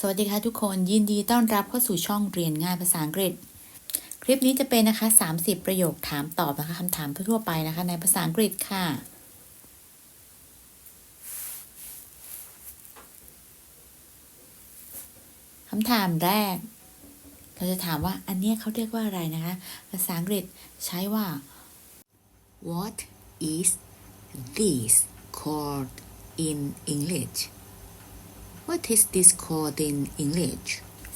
สวัสดีค่ะทุกคนยินดีต้อนรับเข้าสู่ช่องเรียนง่ายภาษาอังกฤษ คลิปนี้จะเป็นนะคะ 30 ประโยคถามตอบนะคะคำถามทั่วไปนะคะ ในภาษาอังกฤษค่ะ คำถามแรก เราจะถามว่าอันนี้เขาเรียกว่าอะไรนะคะ ภาษาอังกฤษใช้ว่า What is this called in English What is this called in English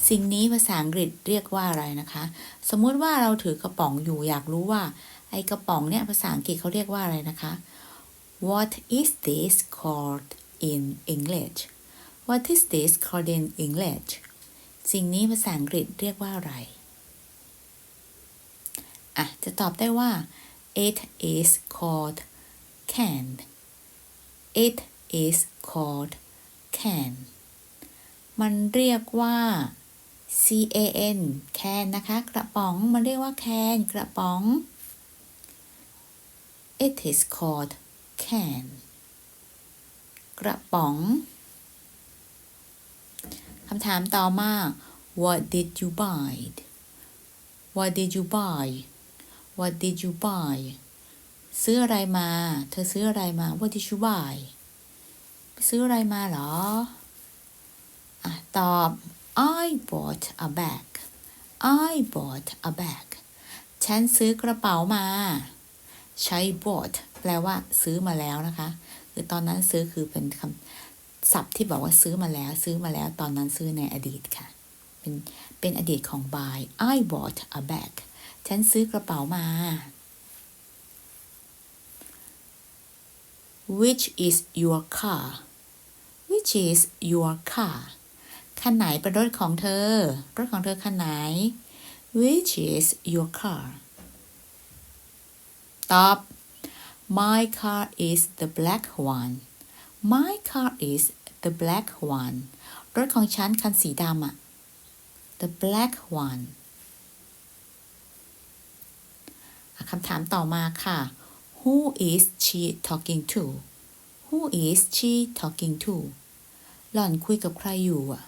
สิ่งนี้ภาษาอังกฤษเรียกว่าอะไรนะคะ สมมุติว่าเราถือกระป๋องอยู่อยากรู้ว่า ไอกระป๋องเนี่ยภาษาอังกฤษเขาเรียกว่าอะไรนะคะ What is this called in English What is this called in English สิ่งนี้ภาษาอังกฤษเรียกว่าอะไรอะจะตอบได้ว่า it is called can it is called can มันเรียกว่า C A N can นะคะ กระป๋อง มันเรียกว่า can กระป๋อง it is called can กระป๋องคำถามต่อมา what did you buy what did you buy what did you buy ซื้ออะไรมา เธอซื้ออะไรมา what did you buy ซื้ออะไรมาเหรอ ตอบ I bought a bag I bought a bag ฉันซื้อกระเป๋ามา ใช้ bought แปลว่าซื้อมาแล้วนะคะ คือตอนนั้นซื้อคือเป็นคำศัพท์ที่บอกว่าซื้อมาแล้ว ซื้อมาแล้วตอนนั้นซื้อในอดีตค่ะ เป็นเป็นอดีตของ buy I bought a bag ฉันซื้อกระเป๋ามา Which is your car Which is your car คันไหนเป็นรถของเธอ รถของเธอคันไหน Which is your car ตอบ My car is the black one My car is the black one รถของฉันคันสีดำอะ the black one คำถามต่อมาค่ะ Who is she talking to Who is she talking to หล่อนคุยกับใครอยู่อะ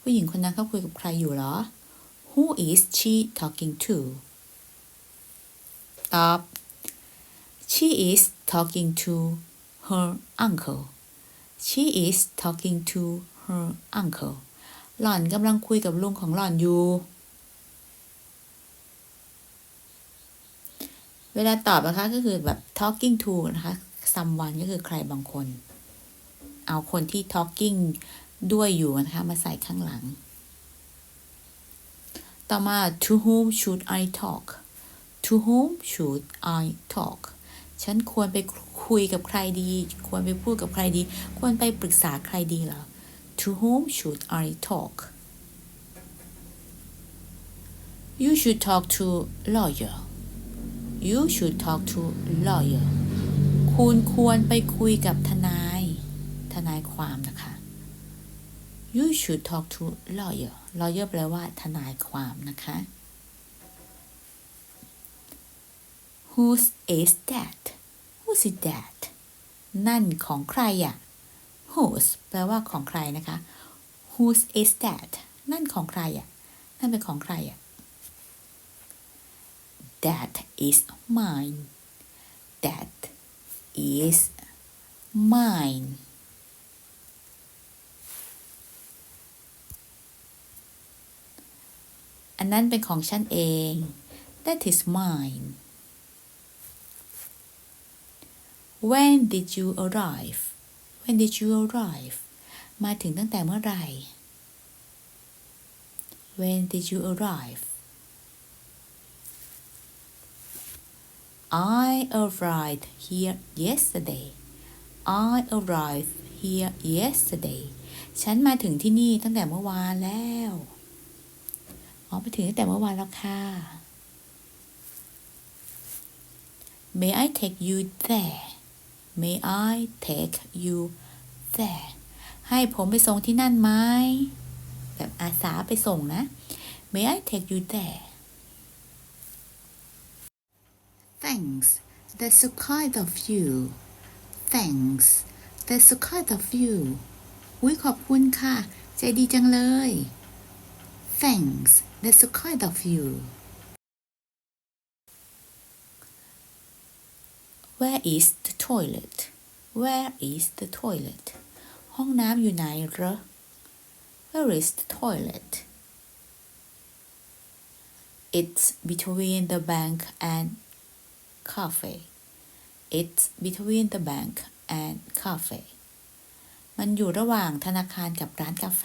ผู้หญิงคนนั้นเขาคุยกับใครอยู่เหรอ Who is she talking to ตอบ She is talking to her uncle She is talking to her uncle หล่อนกำลังคุยกับลุงของหล่อนอยู่ เวลาตอบนะคะก็คือแบบ talking to นะคะ someone ก็คือใครบางคน เอาคนที่ talking ด้วยอยู่นะคะ มาใส่ข้างหลัง ต่อมา to whom should I talk to whom should I talk ฉันควรไปคุยกับใครดี ควรไปพูดกับใครดี ควรไปปรึกษาใครดีเหรอ to whom should I talk you should talk to lawyer you should talk to lawyer คุณควรไปคุยกับทนาย ทนายความนะคะ you should talk to lawyer lawyer แปลว่าทนายความนะคะ whose is that whose is that นั่นของใครอะ whose แปลว่าของใครนะคะ whose is that นั่นของใครอะนั่นเป็นของใครอะ that is mine that is mine นั้นเป็นของฉันเอง that is mine when did you arrive when did you arrive มาถึงตั้งแต่เมื่อไหร่ when did you arrive I arrived here yesterday I arrived here yesterday ฉันมาถึงที่นี่ตั้งแต่เมื่อวานแล้ว อ๋อไปถึงตั้งแต่เมื่อวานแล้วค่ะ May I take you there May I take you there ให้ผมไปส่งที่นั่นไหมแบบอาสาไปส่งนะ May I take you there Thanks That's so kind of you Thanks That's so kind of you อุ้ยขอบคุณค่ะ ใจดีจังเลย thanks that's so kind of you where is the toilet where is the toilet ห้องน้ำอยู่ไหนเหรอ where is the toilet it's between the bank and cafe it's between the bank and cafe มันอยู่ระหว่างธนาคารกับร้านกาแฟ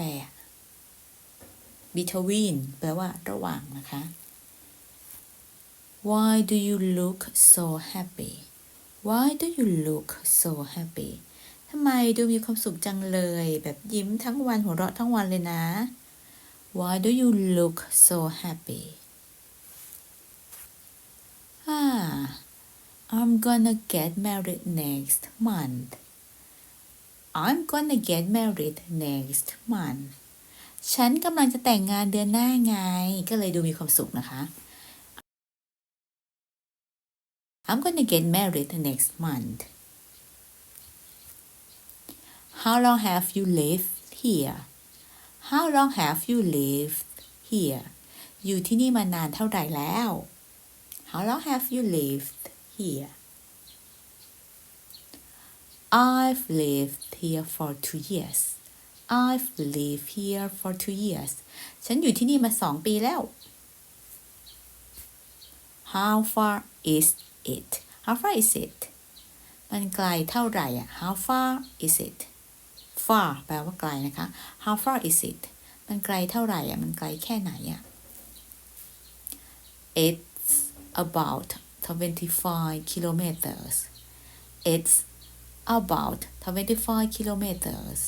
between แปลว่าระหว่างนะคะ Why do you look so happy Why do you look so happy ทำไมดูมีความสุขจังเลย แบบยิ้มทั้งวันหัวเราะทั้งวันเลยนะ Why do you look so happy Ah I'm gonna get married next month I'm gonna get married next month ฉันกำลังจะแต่งงานเดือนหน้าไง ก็เลยดูมีความสุขนะคะ I'm gonna get married next month How long have you lived here How long have you lived here อยู่ที่นี่มานานเท่าไหร่แล้ว How long have you lived here I've lived here for two years I've lived here for two years ฉันอยู่ที่นี่มาสองปีแล้ว How far is it How far is it มันไกลเท่าไหร่อะ How far is it far แปลว่าไกลนะคะ How far is it มันไกลเท่าไหร่อะมันไกลแค่ไหนอะ It's about 25 kilometers It's about 25 kilometers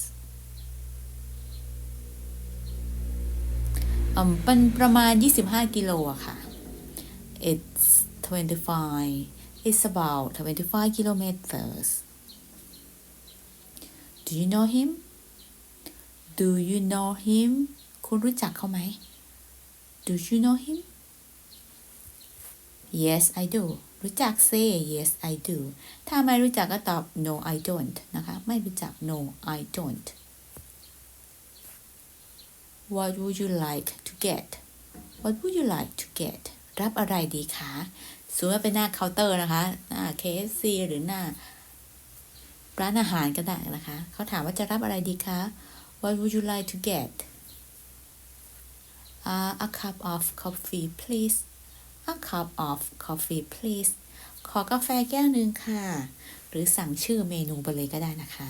เป็นประมาณ 25 กิโลอะค่ะ It's 25 It's about 25 kilometers Do you know him Do you know him คุณรู้จักเขาไหม Do you know him Yes I do รู้จัก say yes I do ถ้าไม่รู้จักก็ตอบ no I don't นะคะ ไม่รู้จัก no I don't What would you like to get What would you like to get รับอะไรดีคะสมมติว่าเป็นหน้าเคาน์เตอร์นะคะ หน้า KFC หรือหน้าร้านอาหารก็ได้นะคะ เขาถามว่าจะรับอะไรดีคะ What would you like to get uh, a cup of coffee please a cup of coffee please ขอกาแฟแก้วหนึ่งค่ะ หรือสั่งชื่อเมนูไปเลยก็ได้นะคะ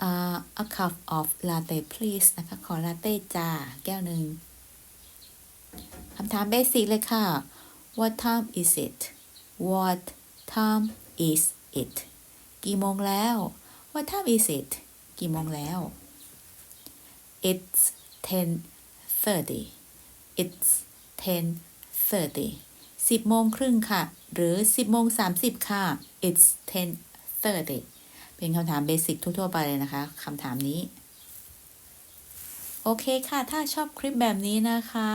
uh, a cup of latte please นะคะ ขอลาเต้จ้า แก้วหนึ่งคำถามเบสิกเลยค่ะ What time is it What time is it กี่โมงแล้ว What time is it กี่โมงแล้ว It's 10:30 It's 10:30 10โมงครึ่งค่ะ หรือ10โมง30ค่ะ It's 10:30 เป็นคำถามเบสิกทั่วๆไปเลยนะคะคำถามนี้ โอเคค่ะ ถ้าชอบคลิปแบบนี้นะคะ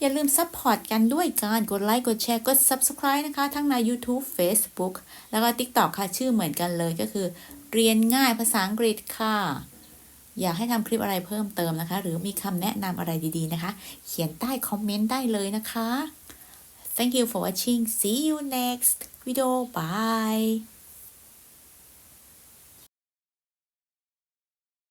อย่าลืมซัพพอร์ตกันด้วยการกดไลค์กดแชร์กด Subscribe นะคะ ทั้งใน YouTube Facebook แล้วก็ TikTok ค่ะ ชื่อเหมือนกันเลยก็คือ เรียนง่ายภาษาอังกฤษค่ะ อยากให้ทำคลิปอะไรเพิ่มเติมนะคะ หรือมีคำแนะนำอะไรดีๆนะคะ เขียนใต้คอมเมนต์ได้เลยนะคะ Thank you for watching see you next video bye